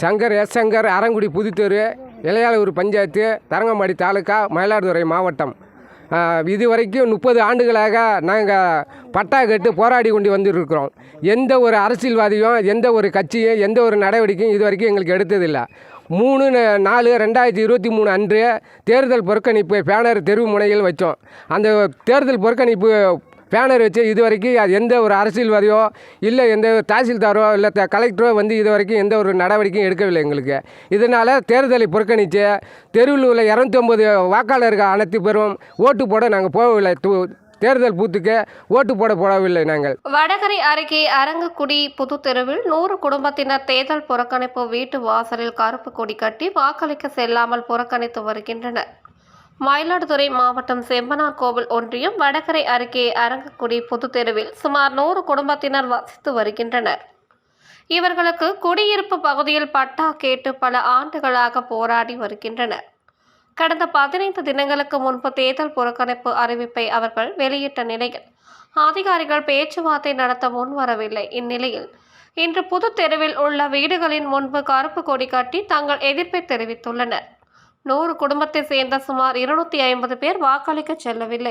Shankar S Shankar Arangudi புதுத்தெரு இளையாளூர் பஞ்சாயத்து தரங்கம்பாடி தாலுக்கா மயிலாடுதுறை மாவட்டம். இதுவரைக்கும் முப்பது ஆண்டுகளாக நாங்கள் பட்டா கட்டு போராடி கொண்டு வந்துருக்கிறோம். எந்த ஒரு அரசியல்வாதியும் எந்த ஒரு கட்சியும் எந்த ஒரு நடவடிக்கையும் இது வரைக்கும் எங்களுக்கு எடுத்ததில்லை. மூணு ந- நாலு ரெண்டாயிரத்தி இருபத்தி மூணு அன்று தேர்தல் புறக்கணிப்பு பேனர் தெருவு முனையில் வச்சோம். அந்த தேர்தல் புறக்கணிப்பு பேனர் வச்சு இது வரைக்கும் அது எந்த ஒரு அரசியல்வாதியோ இல்லை எந்த தாசில்தாரோ இல்லை த கலெக்டரோ வந்து இது வரைக்கும் எந்த ஒரு நடவடிக்கையும் எடுக்கவில்லை எங்களுக்கு. இதனால் தேர்தலை புறக்கணித்து தெருவில் உள்ள இரநூத்தொம்பது வாக்காளர்கள் அனைத்து பேரும் ஓட்டு போட நாங்கள் போகவில்லை. தேர்தல் பூத்துக்கு ஓட்டு போட போடவில்லை நாங்கள். வடகரை அருகே அரங்கக்குடி புதுத்தெருவில் நூறு குடும்பத்தினர் தேர்தல் புறக்கணிப்பு வீட்டு வாசலில் கருப்பு கொடி கட்டி வாக்களிக்க செல்லாமல் புறக்கணித்து வருகின்றனர். மயிலாடுதுறை மாவட்டம் செம்பனார் கோவில் ஒன்றியம் வடகரை அருகே அரங்கக்குடி புதுத்தெருவில் சுமார் நூறு குடும்பத்தினர் வசித்து வருகின்றனர். இவர்களுக்கு குடியிருப்பு பகுதியில் பட்டா கேட்டு பல ஆண்டுகளாக போராடி வருகின்றனர். கடந்த பதினைந்து தினங்களுக்கு முன்பு தேர்தல் புறக்கணிப்பு அறிவிப்பை அவர்கள் வெளியிட்ட நிலையில் அதிகாரிகள் பேச்சுவார்த்தை நடத்த முன்வரவில்லை. இந்நிலையில் இன்று புது தெருவில் உள்ள வீடுகளின் முன்பு கருப்பு கொடி காட்டி தங்கள் எதிர்ப்பை தெரிவித்துள்ளனர். நூறு குடும்பத்தை சேர்ந்த சுமார் இருநூத்தி ஐம்பது பேர் வாக்களிக்க செல்லவில்லை.